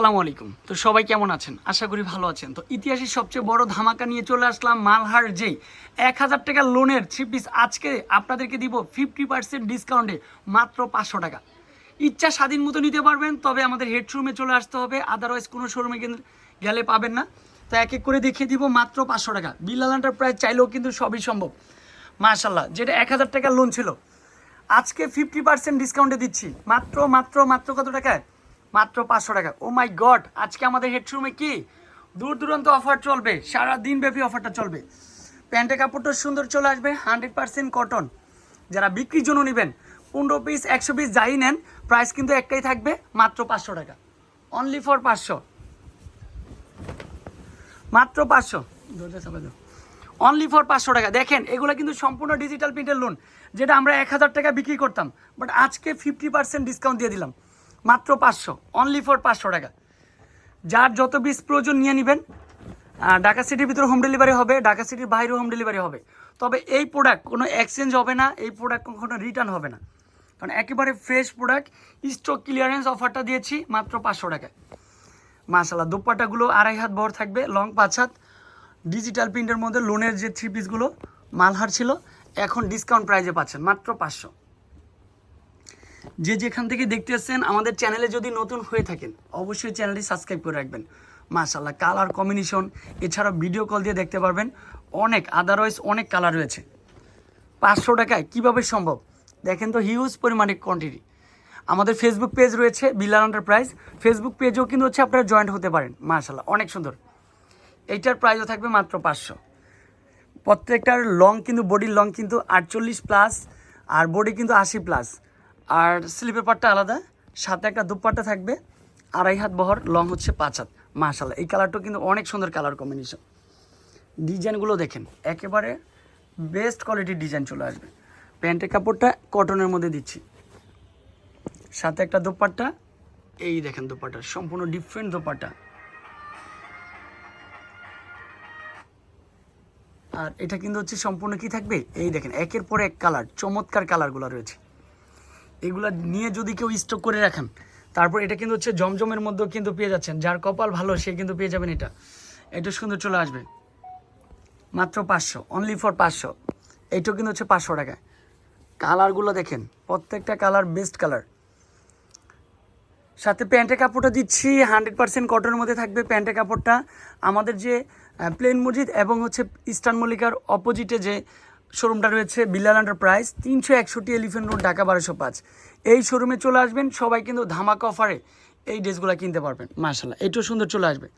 আসসালামু আলাইকুম। তো সবাই কেমন আছেন? আশা করি ভালো আছেন। তো ইতিহাসের সবচেয়ে বড় ধামাকা নিয়ে চলে আসলাম মালহার যেই এক হাজার টাকার লোনের থ্রি পিস আজকে আপনাদেরকে দিব ফিফটি পার্সেন্ট ডিসকাউন্টে মাত্র পাঁচশো টাকা। ইচ্ছা স্বাধীন মতো নিতে পারবেন, তবে আমাদের হেডশোরুমে চলে আসতে হবে। আদারওয়াইজ কোনো শোরুমে গেলে পাবেন না। তো এক এক করে দেখিয়ে দিব মাত্র পাঁচশো টাকা। বিল্লাল প্রায় চাইলেও কিন্তু সবই সম্ভব। মাশাল্লাহ যেটা এক হাজার টাকার লোন ছিল। আজকে ফিফটি পার্সেন্ট ডিসকাউন্টে দিচ্ছি। মাত্র মাত্র মাত্র কত টাকায়? মাত্র পাঁচশো টাকা। ও মাই গড আজকে আমাদের হেডরুমে কি? দূর দূরান্ত অফার চলবে, সারা দিন ব্যাপী অফারটা চলবে। প্যান্টের কাপড়টা সুন্দর চলে আসবে হান্ড্রেড পার্সেন্ট কটন যারা বিক্রির জন্য নেবেন, পনেরো পিস একশো পিস যাই নেন প্রাইস কিন্তু একটাই থাকবে, মাত্র পাঁচশো টাকা। অনলি ফর পাঁচশো। মাত্র পাঁচশো। অনলি ফর পাঁচশো টাকা। দেখেন, এগুলো কিন্তু সম্পূর্ণ ডিজিটাল প্রিন্টের লোন যেটা আমরা এক হাজার টাকা বিক্রি করতাম বাট আজকে ফিফটি পার্সেন্ট ডিসকাউন্ট দিয়ে দিলাম। মাত্র পাঁচশো অনলি ফর পাঁচশো টাকা। যার যত বিস প্রয়োজন নিয়ে নেবেন ঢাকা সিটির ভিতরে হোম ডেলিভারি হবে, ঢাকা সিটির বাইরেও হোম ডেলিভারি হবে। তবে এই প্রোডাক্ট কোনো এক্সচেঞ্জ হবে না, এই প্রোডাক্ট কখনো রিটার্ন হবে না। কারণ একেবারে ফ্রেশ প্রোডাক্ট স্টক ক্লিয়ারেন্স অফারটা দিয়েছি, মাত্র পাঁচশো টাকায় মাশাল্লাহ দুপাটাগুলো আড়াই হাত বড় থাকবে লং পাঁচ হাত। ডিজিটাল প্রিন্টের মধ্যে লোনের যে থ্রি পিসগুলো মালহার ছিল, এখন ডিসকাউন্ট প্রাইজে পাচ্ছেন, মাত্র পাঁচশো। যে যেখান থেকে দেখতে আসছেন, আমাদের চ্যানেলে যদি নতুন হয়ে থাকেন, অবশ্যই চ্যানেলটি সাবস্ক্রাইব করে রাখবেন। মাশাল্লাহ কালার কম্বিনেশন এছাড়াও ভিডিও কল দিয়ে দেখতে পারবেন, অনেক আদারওয়াইজ অনেক কালার রয়েছে। পাঁচশো টাকায় কীভাবে সম্ভব? দেখেন তো হিউজ পরিমাণে কোয়ান্টিটি আমাদের ফেসবুক পেজ রয়েছে বিল্লাল এন্টারপ্রাইজ ফেসবুক পেজেও কিন্তু হচ্ছে আপনারা জয়েন্ট হতে পারেন মাশাল্লাহ অনেক সুন্দর। এইটার প্রাইসও থাকবে মাত্র পাঁচশো। প্রত্যেকটার লং কিন্তু বডির লং কিন্তু আটচল্লিশ প্লাস আর বডি কিন্তু আশি প্লাস আর স্লিপের পাটটা আলাদা, সাথে একটা দুপাট্টা থাকবে, আড়াই হাত বহর, লং হচ্ছে পাঁচ হাত। মাশাল্লাহ এই কালারটাও কিন্তু অনেক সুন্দর কালার কম্বিনেশন ডিজাইনগুলো দেখেন, একেবারে বেস্ট কোয়ালিটির ডিজাইন চলে আসবে। প্যান্টের কাপড়টা কটনের মধ্যে দিচ্ছি। সাথে একটা দোপাট্টা এই দেখেন দোপাট্টা সম্পূর্ণ ডিফারেন্ট দোপাট্টা আর এটা কিন্তু হচ্ছে সম্পূর্ণ কি থাকবে? এই দেখেন, একের পর এক কালার চমৎকার কালারগুলো রয়েছে। এগুলা নিয়ে যদি কেউ স্টক করে রাখেন, তারপর এটা কিন্তু হচ্ছে জমজমের মধ্যেও কিন্তু পেয়ে যাচ্ছেন। যার কপাল ভালো, সে কিন্তু পেয়ে যাবেন এটা। এটা সুন্দর চলে আসবে। মাত্র পাঁচশো অনলি ফর পাঁচশো। এইটাও কিন্তু হচ্ছে পাঁচশো টাকায় কালারগুলো দেখেন, প্রত্যেকটা কালার বেস্ট কালার সাথে প্যান্টের কাপড়টা দিচ্ছি হান্ড্রেড পার্সেন্ট কটনের মধ্যে থাকবে প্যান্টের কাপড়টা। আমাদের যে প্লেন মসজিদ এবং হচ্ছে ইস্টার্ন মল্লিকার অপোজিটে যে শোরুমটা রয়েছে বিল্লাল এন্টারপ্রাইজ, তিনশো একষট্টি এলিফেন্ট রোড, ঢাকা বারোশো পাঁচ। এই শোরুমে চলে আসবেন, সবাই কিন্তু ধামাকা অফারে এই ড্রেসগুলো কিনতে পারবেন মার্শাল্লাহ এইটাও সুন্দর চলে আসবে।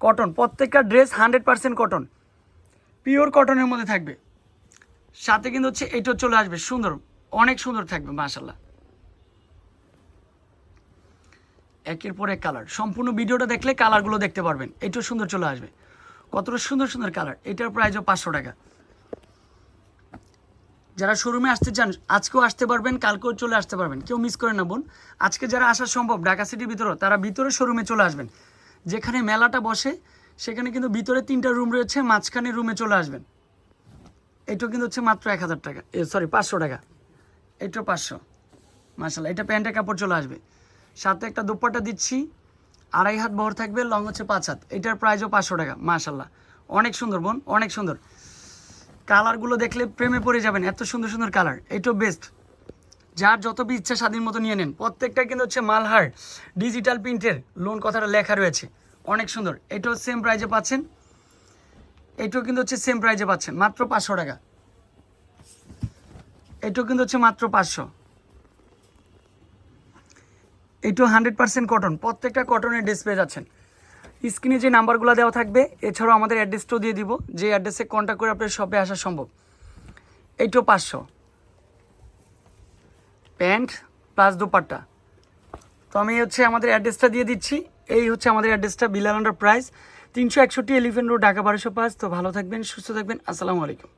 কটন, প্রত্যেকটা dress hundred percent cotton. Pure কটনের মধ্যে থাকবে। সাথে কিন্তু হচ্ছে এইটাও চলে আসবে, সুন্দর, অনেক সুন্দর থাকবে মার্শাল্লাহ একের পর এক কালার। সম্পূর্ণ ভিডিওটা দেখলে কালারগুলো দেখতে পারবেন, এটাও সুন্দর চলে আসবে। কতটা সুন্দর সুন্দর কালার, এটার প্রাইসও পাঁচশো টাকা। যারা শোরুমে আসতে চান, আজকেও আসতে পারবেন, কালকেও চলে আসতে পারবেন। কেউ মিস করে না, বোন। আজকে যারা আসা সম্ভব, ঢাকা সিটির ভিতরে তারা ভিতরে শোরুমে চলে আসবেন। যেখানে মেলাটা বসে, সেখানে কিন্তু ভিতরে তিনটা রুম রয়েছে, মাঝখানে রুমে চলে আসবেন। এটাও কিন্তু হচ্ছে মাত্র এক হাজার টাকা। সরি পাঁচশো টাকা। এটাও পাঁচশো। মাসাল্লাহ এটা প্যান্টের কাপড় চলে আসবে। সাথে একটা দুপাট্টা দিচ্ছি। আড়াই হাত বহর থাকবে, লং হচ্ছে পাঁচ হাত। এটার প্রাইসও পাঁচশো টাকা মাশাল্লাহ অনেক সুন্দর, বোন, অনেক সুন্দর। কালারগুলো দেখলে প্রেমে পড়ে যাবেন, এত সুন্দর সুন্দর কালার এটাও বেস্ট যার যত ইচ্ছা স্বাধীন মতো নিয়ে নেন। প্রত্যেকটা কিন্তু হচ্ছে মালহার ডিজিটাল প্রিন্টের লোন কথাটা লেখা রয়েছে। অনেক সুন্দর। এটাও সেম প্রাইজে পাচ্ছেন। এটাও কিন্তু হচ্ছে সেম প্রাইজে পাচ্ছেন। মাত্র পাঁচশো টাকা। এটাও কিন্তু হচ্ছে মাত্র পাঁচশো। এইটু হান্ড্রেড পার্সেন্ট কটন প্রত্যেকটা কটনের ড্রেস পেয়ে যাচ্ছেন। স্ক্রিনে যে নাম্বারগুলো দেওয়া থাকবে, এছাড়াও আমাদের অ্যাড্রেসটাও দিয়ে দিব। যে অ্যাড্রেসে কন্ট্যাক্ট করে আপনার শপে আসা সম্ভব। এইটাও পাঁচশো। Pant plus dupatta. তো আমি হচ্ছে আমাদের অ্যাড্রেসটা দিয়ে দিচ্ছি। এই হচ্ছে আমাদের অ্যাড্রেসটা বিলাল আন্ডার প্রাইস তিনশো একষট্টি এলিফেন্ট রোড ঢাকা বারোশো পাঁচ তো ভালো থাকবেন, সুস্থ থাকবেন। আসসালামু আলাইকুম।